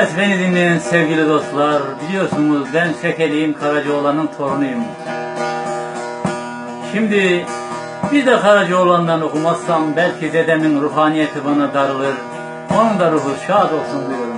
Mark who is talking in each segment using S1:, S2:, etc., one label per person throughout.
S1: Evet beni dinleyen sevgili dostlar biliyorsunuz ben Şekeliyim Karacaoğlan'ın torunuyum. Şimdi bir de Karacaoğlan'dan okumazsam belki dedemin ruhaniyeti bana darılır. Onun da ruhu şad olsun diyorum.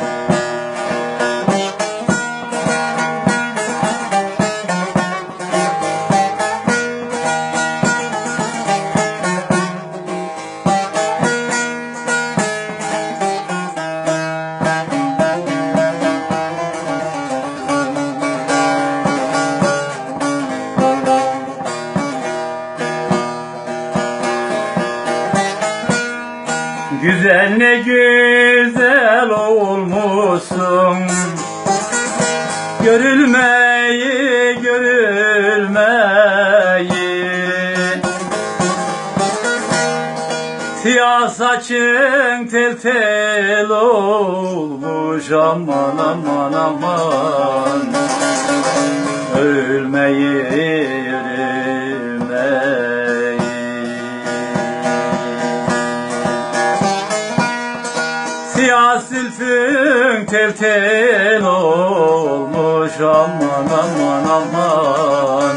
S1: Güzel ne güzel olmuşsun. Görülmeyi görülmeyi. Siyah saçın tel tel olmuş. Aman aman aman Siyah zülfün tel olmuş aman aman aman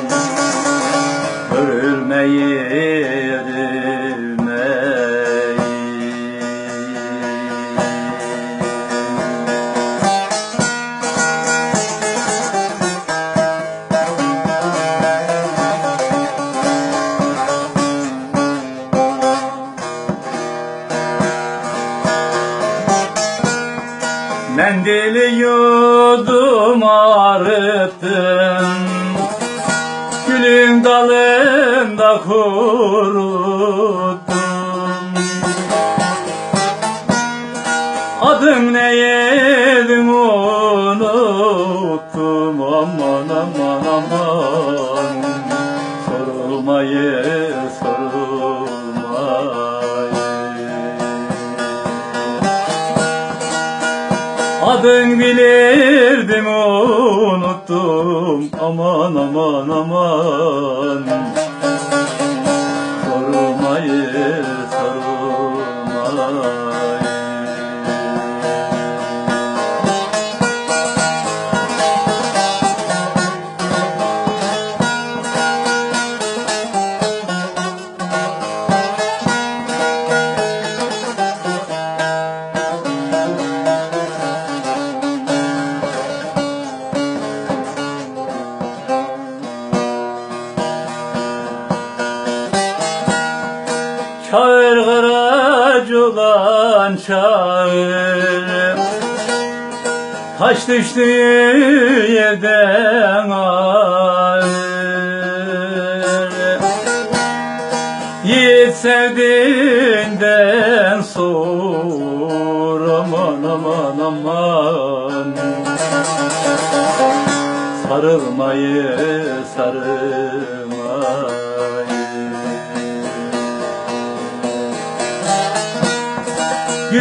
S1: Mendili yudum arıttım Gülün dalında kuruttum Adım ne yedim unuttum. Aman aman aman. Sorulmayı Adın bilirdim unuttum. Aman aman aman. Sorulmayı sorulmayı Çağır karaculan çağır Taş düştüğü yerden ağır Yiğit sevdiğinden sor Aman aman aman. Sarılmayı sarılmayı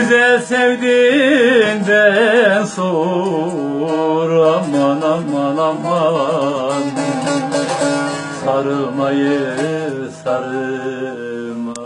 S1: Güzel sevdiğinden sor aman aman aman. Sarılmayı sarılmayı